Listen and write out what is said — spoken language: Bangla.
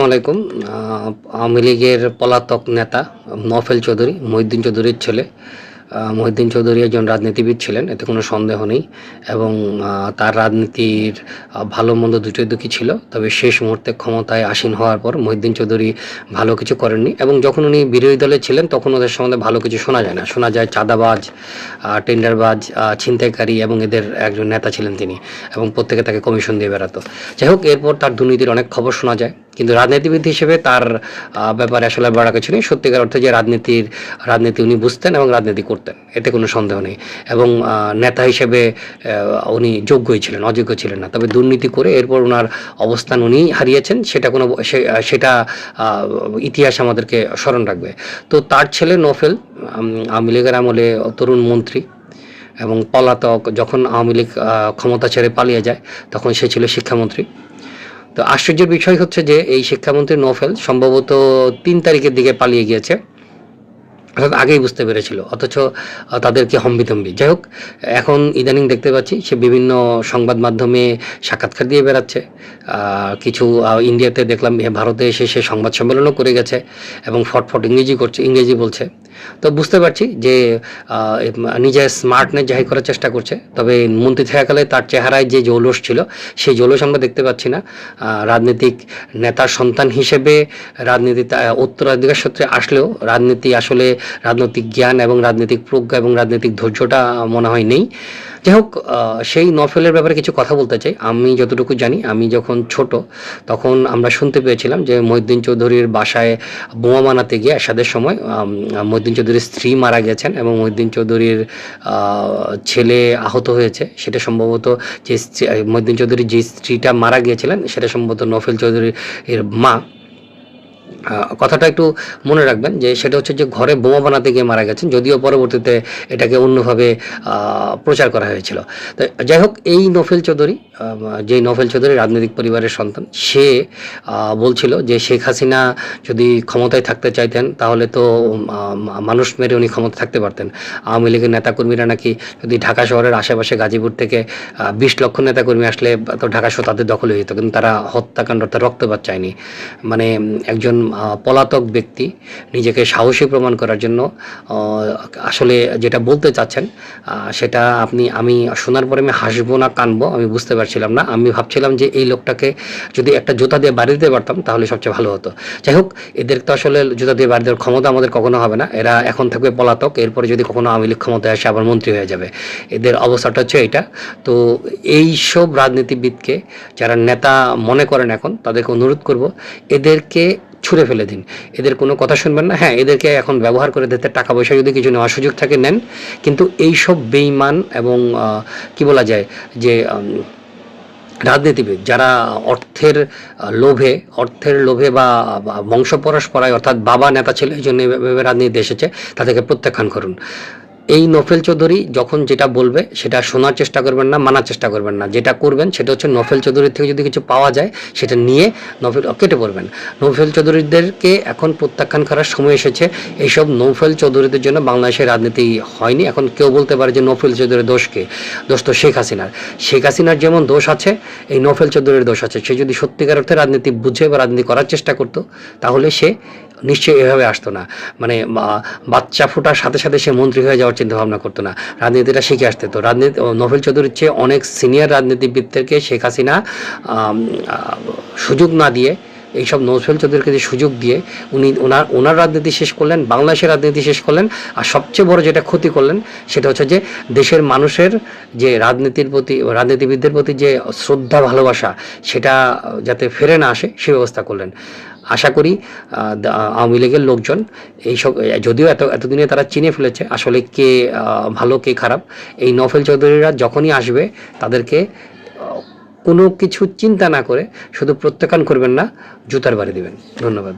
আসসালামু আলাইকুম। আওয়ামী লীগের পলাতক নেতা নফেল চৌধুরী মহিউদ্দিন চৌধুরীর ছেলে। আহ, মহিউদ্দিন চৌধুরী একজন রাজনীতিবিদ ছিলেন এতে কোনো সন্দেহ নেই। এবং তার রাজনীতির ভালো মন্দ দুটোই দুঃখী ছিল। তবে শেষ মুহূর্তে ক্ষমতায় আসীন হওয়ার পর মহিউদ্দিন চৌধুরী ভালো কিছু করেননি। এবং যখন উনি বিরোধী দলে ছিলেন তখন ওদের সম্বন্ধে ভালো কিছু শোনা যায় না। শোনা যায় চাঁদাবাজ টেন্ডারবাজ ছিনতাইকারী এবং এদের একজন নেতা ছিলেন তিনি। এবং প্রত্যেকে তাকে কমিশন দিয়ে বেড়াতো। যাই হোক এরপর তার দুর্নীতির অনেক খবর শোনা যায়। কিন্তু রাজনীতিবিদ হিসেবে তার ব্যাপারে আসলে বড় কিছু নেই। সত্যিকার অর্থে যে রাজনীতির, রাজনীতি উনি বুঝতেন এবং রাজনীতি করতেন, এতে কোনো সন্দেহ নেই। এবং নেতা হিসেবে উনি যোগ্যই ছিলেন, অযোগ্য ছিলেন না। তবে দুর্নীতি করে এরপর ওনার অবস্থান উনি হারিয়েছেন, সেটা কোনো সেটা ইতিহাস আমাদেরকে স্মরণ রাখবে। তো তার ছেলে নফেল আওয়ামী লীগের আমলে তরুণ মন্ত্রী এবং পলাতক, যখন আওয়ামী লীগ ক্ষমতা ছেড়ে পালিয়ে যায়, তখন সে ছিল শিক্ষামন্ত্রী। তো আশ্চর্যের বিষয় হচ্ছে যে এই শিক্ষামন্ত্রী নোফেল সম্ভবত তিন তারিখের দিকে পালিয়ে গিয়েছে। অর্থাৎ আগেই বুঝতে পেরেছিল, অথচ তাদেরকে হম্বিতম্বি। যাই হোক, এখন ইদানিং দেখতে পাচ্ছি সে বিভিন্ন সংবাদ মাধ্যমে সাক্ষাৎকার দিয়ে বেড়াচ্ছে। কিছু ইন্ডিয়াতে দেখলাম ভারতে এসে সে সংবাদ সম্মেলনও করে গেছে এবং ফটফট ইংরেজি করছে, ইংরেজি বলছে। তো বুঝতে পারছি যে নিজের স্মার্টনেস জাহির করার চেষ্টা করছে, তবে মন্ত্রী থাকাকালে তার চেহারায় যে জৌলস ছিল, সেই জৌলস আমরা দেখতে পাচ্ছি না। রাজনৈতিক নেতার সন্তান হিসেবে রাজনীতি উত্তরাধিকার সূত্রে আসলেও রাজনীতি আসলে রাজনৈতিক জ্ঞান এবং রাজনৈতিক প্রজ্ঞা এবং রাজনৈতিক ধৈর্যটা মনে হয় নেই। যাই হোক সেই নফেলের ব্যাপারে কিছু কথা বলতে চাই। আমি যতটুকু জানি আমি যখন ছোট তখন আমরা শুনতে পেয়েছিলাম যে মহিউদ্দিন চৌধুরীর বাসায় বোমা বানাতে গিয়ে এরশাদের সময় আম, মহিউদ্দিন চৌধুরীর স্ত্রী মারা গেছেন এবং মহিউদ্দিন চৌধুরীর ছেলে আহত হয়েছে। সেটা সম্ভবত যে মহিউদ্দিন চৌধুরীর যে স্ত্রীটা মারা গিয়েছিলেন সেটা সম্ভবত নফেল চৌধুরীর মা। কথাটা একটু মনে রাখবেন যে সেটা হচ্ছে যে ঘরে বোমা বানাতে গিয়ে মারা গেছেন, যদিও পরবর্তীতে এটাকে অন্যভাবে প্রচার করা হয়েছিল। তো যাই হোক, এই নফেল চৌধুরী যে নফেল চৌধুরী রাজনৈতিক পরিবারের সন্তান, সে বলছিল যে শেখ হাসিনা যদি ক্ষমতায় থাকতে চাইতেন, তাহলে তো মানুষ মেরে উনি ক্ষমতা থাকতে পারতেন। আওয়ামী লীগের নেতাকর্মীরা নাকি যদি ঢাকা শহরের আশেপাশে গাজীপুর থেকে বিশ লক্ষ নেতাকর্মী আসলে তো ঢাকা শহর তাদের দখলে হয়ে যেত কিন্তু তারা হত্যাকাণ্ড তার রক্তপাত চায়নি। মানে একজন পলাতক ব্যক্তি নিজেকে সাহসী প্রমাণ করার জন্য আসলে যেটা বলতে চাচ্ছেন সেটা আপনি, আমি শোনার পরে আমি হাসবো না, কানবো, আমি বুঝতে পারছিলাম না। আমি ভাবছিলাম যে এই লোকটাকে যদি একটা জুতা দিয়ে বাড়ি দিতে পারতাম, তাহলে সবচেয়ে ভালো হতো। যাই হোক, এদের তো আসলে জুতা দিয়ে বাড়ি দেওয়ার ক্ষমতা আমাদের কখনো হবে না। এরা এখন থাকবে পলাতক, এরপরে যদি কখনো আওয়ামী লীগ ক্ষমতায় আসে, আবার মন্ত্রী হয়ে যাবে। এদের অবস্থাটা হচ্ছে এটা তো এই সব রাজনীতিবিদকে যারা নেতা মনে করেন এখন, তাদেরকে অনুরোধ করব, এদেরকে ছুঁড়ে ফেলে দিন। এদের কোনো কথা শুনবেন না। হ্যাঁ এদেরকে এখন ব্যবহার করে দিতে টাকা পয়সা যদি কিছু নেওয়ার সুযোগ থাকে, নেন। কিন্তু এই সব বেইমান এবং কি বলা যায় যে রাজনীতিবিদ যারা অর্থের লোভে অর্থের লোভে বা বা বংশ পরস্পরায় অর্থাৎ বাবা নেতা ছিল, এই জন্য এভাবে রাজনীতি এসেছে, তাদেরকে প্রত্যাখ্যান করুন। এই নফেল চৌধুরী যখন যেটা বলবে, সেটা শোনার চেষ্টা করবেন না, মানার চেষ্টা করবেন না। যেটা করবেন, সেটা হচ্ছে নফেল চৌধুরীর থেকে যদি কিছু পাওয়া যায়, সেটা নিয়ে নফেল কেটে পড়বেন। নফেল চৌধুরীদেরকে এখন প্রত্যাখ্যান করার সময় এসেছে। এইসব নৌফেল চৌধুরীদের জন্য বাংলাদেশের রাজনীতি হয়নি। এখন কেউ বলতে পারে যে নফেল চৌধুরীর দোষকে দোষ তো শেখ হাসিনার। শেখ হাসিনার যেমন দোষ আছে, এই নফেল চৌধুরীর দোষ আছে। সে যদি সত্যিকার অর্থে রাজনীতি বুঝে বা রাজনীতি করার চেষ্টা করতো, তাহলে সে নিশ্চয়ই এভাবে আসতো না। মানে বাচ্চা ফোটার সাথে সাথে সে মন্ত্রী হয়ে যাওয়ার চিন্তা ভাবনা করতো না। রাজনীতিটা শিখে আসতে তো। রাজনীতি নভেল চৌধুরীর চেয়ে অনেক সিনিয়র রাজনীতিবিদদেরকে শেখ হাসিনা সুযোগ না দিয়ে, এইসব নৌফেল চৌধুরীকে যে সুযোগ দিয়ে উনি, ওনার ওনার রাজনীতি শেষ করলেন, বাংলাদেশের রাজনীতি শেষ করলেন, আর সবচেয়ে বড় যেটা ক্ষতি করলেন, সেটা হচ্ছে যে দেশের মানুষের যে রাজনীতির প্রতি, রাজনীতিবিদদের প্রতি যে শ্রদ্ধা, ভালোবাসা, সেটা যাতে ফেরে না আসে, সে ব্যবস্থা করলেন। আশা করি আওয়ামী লীগের লোকজন এইসব যদিও এত, এতদিনে তারা চিনে ফেলেছে আসলে কে ভালো, কে খারাপ, এই নফেল চৌধুরীরা যখনই আসবে তাদেরকে কোনো কিছু চিন্তা না করে শুধু প্রত্যাখ্যান করবেন না, জুতার বাড়ি দেবেন। ধন্যবাদ।